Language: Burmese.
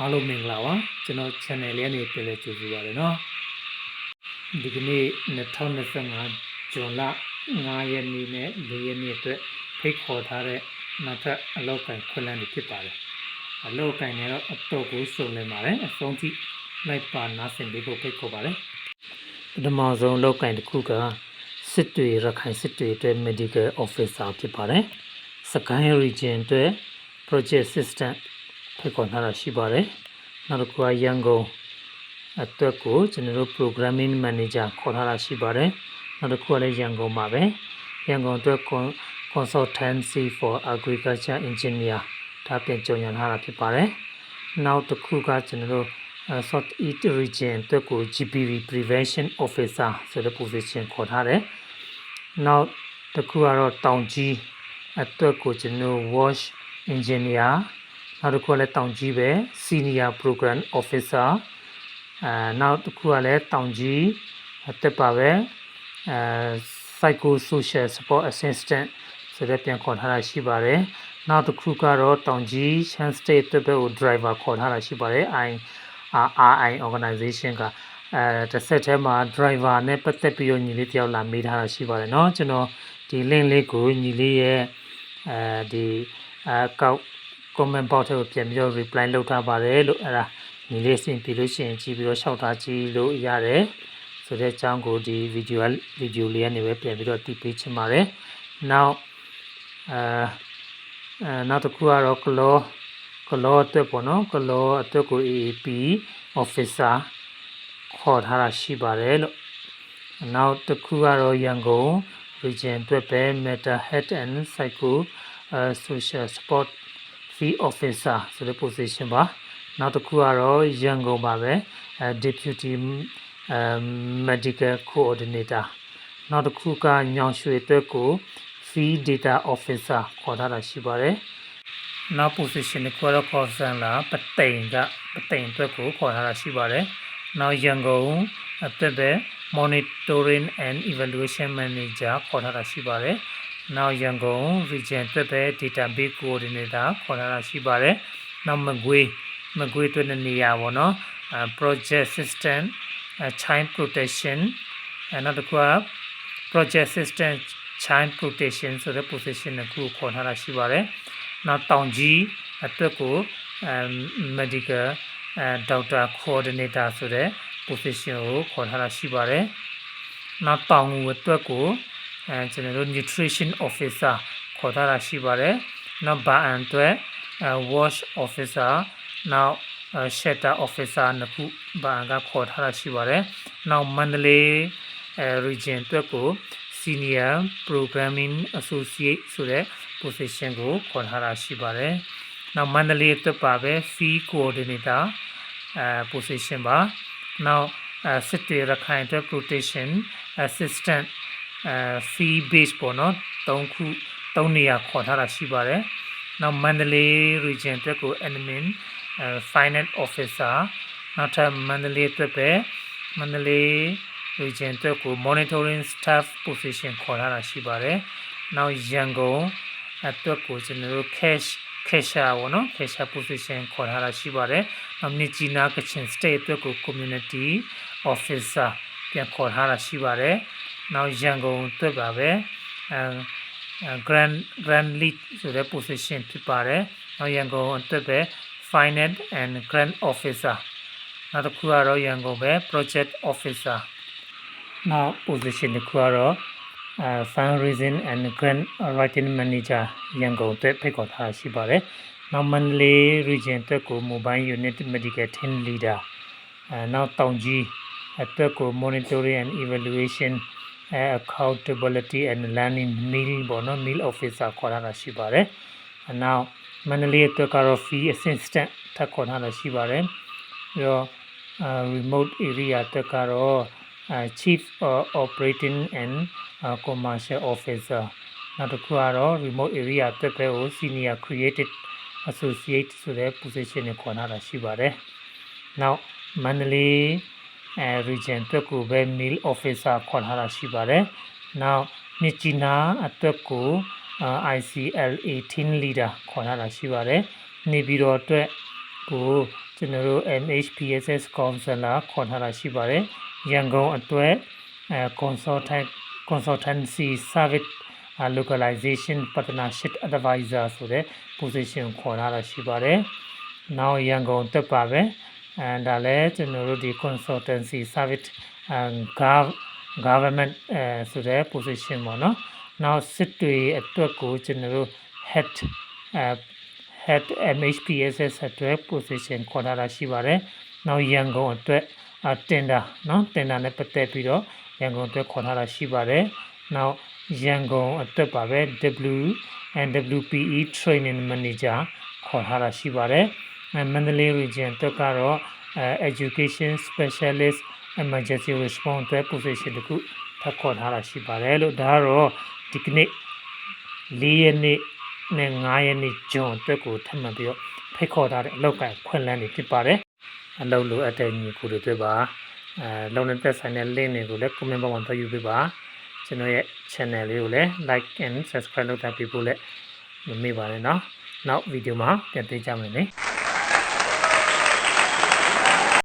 အားလုံးမင်္ဂလာပါကျွန်တော် channel လေးနေပြန်လဲကြိုဆိုပါရနော်ဒီကနေ့2025ဇွန်လ9ရက်နေ့နဲ့4ရက်နေ့အတွက်ဖိတ်ခေါ်ထားတဲ့နောက်ထပ်အလောက်ကန်ခွင့်လန်းတွေဖြစ်ပါတယ်အလောက်ကန်တွေတော့အတော့ကိုစုံလင်ပါတယ်အဆုံးထိလိုက်ပါနားဆင်ပေးဖို့ဖိတ်ခေါ်ပါတယ်ပထမဆုံးအလောက်ကန်တစ်ခုကစစ်တွေရခိုင်စစ်တွေအတွက် medical officer ဖြစ်ပါတယ်စကိုင်း region အတွက် project assistant ဖိတ်ခေါ်ထားတာရှိပါတယ်။နောက်တစ်ခုကရန်ကုန်အတွက်ကိုကျွန်တော်တို့ programming manager ခေါ်ထားတာရှိပါတယ်။နောက်တစ်ခုကလည်းရန်ကုန်ပါပဲ။ရန်ကုန်အတွက် con- consultancy for agriculture engineer ဒါပြန်ကြုံရထားတာဖြစ်ပါတယ်။နောက်တစ်ခုကကျွန်တော်တို့ uh, South East region အတွက်ကို GPV prevention officer ဆိုတဲ့ position ခေါ်ထားတယ်။နောက်တစ်ခုကတော့တောင်ကြီးအတွက်ကိုကျွန်တော်တို့ wash engineer နောက်တစ်ခုကလည်းတောင်ကြီးပဲ senior program officer အဲနောက်တစ်ခုကလည်းတောင်ကြီးအတက်ပါပဲအဲ psycho social support assistant ဆိုတဲ့ပြန်ခေါ်ထားတာရှိပါတယ်နောက်တစ်ခုကတော့တောင်ကြီး Shan State အတွက်ပဲကို driver ခေါ်ထားတာရှိပါတယ် I RI organization ကအဲတစ်ဆက်ထဲမှာ driver နဲ့ပတ်သက်ပြီးတော့ညီလေးတယောက်လာမေးထားတာရှိပါတယ်เนาะကျွန်တော်ဒီ link လေးကိုညီလေးရဲ့အဲဒီအကောက် comment box ထဲကိုပြန်ပြီးတော့ reply လုပ်ထားပါတယ်လို့အဲ့ဒါညီလေးစင်ပြလို့ရှိရင်ကြည့်ပြီးတော့ရှောက်ထားကြည့်လို့ရတယ်ဆိုတဲ့အကြောင်းကိုဒီ video က video လေးကနေပဲပြန်ပြီးတော့တည်ပေးချင်ပါတယ်။ now အာအဲနောက်တစ်ခုကတော့ claw claw အတွက်ပေါ့နော် claw အတွက်ကို AAP officer ခေါ်ထားတာရှိပါတယ်လို့နောက်တစ်ခုကတော့ရန်ကုန် region အတွက်ပဲ meta head and psycho uh, social support field officer ဆိုတဲ့ position ပါနောက်တစ်ခုကတော့ရန်ကုန်ပါပဲအဲ deputy um, medical coordinator နောက်တစ်ခုကညောင်ရွှေအတွက်ကို field data officer ခေါ်ထားတာရှိပါတယ်နောက် position တစ်ခုကတော့ call center ပတိန်ကပတိန်အတွက်ကိုခေါ်ထားတာရှိပါတယ်နောက်ရန်ကုန်အတွက်ပဲ monitoring and evaluation manager ခေါ်ထားတာရှိပါတယ် နောက်ရန်ကုန် region အတွက်ပဲ database coordinator ခေါ်ထားတာရှိပါတယ်နောက်မကွေးမကွေးအတွက်နေရာပေါ့နော်အဲ project system အဲ child protection အဲနောက်တစ်ခုက project system child protection ဆိုတဲ့ position တစ်ခုကိုခေါ်ထားတာရှိပါတယ်နောက်တောင်ကြီးအတွက်ကိုအဲ medical အဲ doctor coordinator ဆိုတဲ့ position ကိုခေါ်ထားတာရှိပါတယ်နောက်တောင်ငူအတွက်ကို အဲကျွန်တော်တို့ nutrition officer ခေါ်ထားတာရှိပါတယ်နောက်ဘာအန်အတွက်အဲ wash officer နောက် shelter officer နှစ်ခုဘာအန်ကခေါ်ထားတာရှိပါတယ်နောက်မန္တလေးအဲ region အတွက်ကို senior programming associate ဆိုတဲ့ position ကိုခေါ်ထားတာရှိပါတယ်နောက်မန္တလေးအတွက်ပါပဲ fee coordinator အဲ position ပါနောက်အဲစစ်တွေရခိုင်အတွက် protection assistant အဲ fee base ပေါ့နော်၃ခု၃နေရာခေါ်ထားတာရှိပါတယ်နောက်မန္တလေး region အတွက်ကို admin အဲ finance officer နောက်ထပ်မန္တလေးအတွက်ပဲမန္တလေး region အတွက်ကို monitoring staff position ခေါ်ထားတာရှိပါတယ်နောက်ရန်ကုန်အတွက်ကိုကျွန်တော်တို့ cash cashier ပေါ့နော် cashier position ခေါ်ထားတာရှိပါတယ်နောက်မြစ်ကြီးနားကချင် state အတွက်ကို community officer ပြန်ခေါ်ထားတာရှိပါတယ် နောက်ရန်ကုန်အတွက်ပါပဲအဲ grand grand lead ဆိုတဲ့ position ဖြစ်ပါတယ်နောက်ရန်ကုန်အတွက်ပဲ finance and grand officer နောက်တစ်ခုကတော့ရန်ကုန်ပဲ project officer နောက် position တစ်ခုကတော့အဲ fundraising and grant writing manager ရန်ကုန်အတွက်ဖိတ်ခေါ်ထားရှိပါတယ်နောက်မန္တလေး region အတွက်ကို mobile unit medical team leader အဲနောက်တောင်ကြီးအတွက်ကို monitoring and evaluation accountability and learning meal ပေါ့နော် meal officer ခေါ်ထားတာရှိပါတယ်။နောက်မန္တလေးအတွက်ကတော့ fee assistant ထပ်ခေါ်ထားတာရှိပါတယ်။ပြီးတော့ remote area အတွက်ကတော့ chief operating and commercial officer နောက်တစ်ခုကတော့ remote area အတွက်ပဲကို senior creative associate ဆိုတဲ့ position ကိုခေါ်ထားတာရှိပါတယ်။နောက်မန္တလေး အဲ region အတွက်ကိုပဲ meal officer ခေါ်ထားတာရှိပါတယ်။နောက်မြစ်ကြီးနားအတွက်ကို ICL 18 leader ခေါ်ထားတာရှိပါတယ်။နေပြည်တော်အတွက်ကိုကျွန်တော်တို့ MHPSS counselor ခေါ်ထားတာရှိပါတယ်ရန်ကုန်အတွက်အဲ consultant consultancy service အာ localization partnership advisor ဆိုတဲ့ position ခေါ်ထားတာရှိပါတယ်။နောက်ရန်ကုန်တက်ပါပဲ။ အဲဒါလည်းကျွန်တော်တို့ဒီ consultancy service and gov government အဲဆိုတဲ့ position ပေါ့နော်။နောက်စစ်တွေအတွက်ကိုကျွန်တော်တို့ head အဲ head MHPSS အတွက် position ခေါ်ထားတာရှိပါတယ်။နောက်ရန်ကုန်အတွက်အတင်တာနော်တင်တာနဲ့ပတ်သက်ပြီးတော့ရန်ကုန်အတွက်ခေါ်ထားတာရှိပါတယ်။နောက်ရန်ကုန်အတွက်ပါပဲ W and WPE training manager ခေါ်ထားတာရှိပါတယ်။အဲ မန္တလေး region အတွက်ကတော့အဲ education specialist emergency response အတွက် position တခုထပ်ခေါ်ထားတာရှိပါတယ်လို့ဒါကတော့ဒီကနေ့၄ရက်နေ့နဲ့9ရက်နေ့ဂျွန်အတွက်ကိုထပ်မံပြီးတော့ဖိတ်ခေါ်ထားတဲ့အလောက်ကိုင်ခွင့်လန်းနေဖြစ်ပါတယ်။အလောက်လိုအပ်တဲ့ညီကိုတွေအတွက်ပါအဲလုံနဲ့သက်ဆိုင်တဲ့ link တွေကိုလည်း comment box မှာဖတ်ယူပေးပါကျွန်တော်ရဲ့ channel လေးကိုလည်း like and subscribe လုပ်ထားပေးဖို့လည်းမမေ့ပါနဲ့เนาะနောက်ဗီဒီယိုမှာပြန်တွေ့ကြမယ်နော်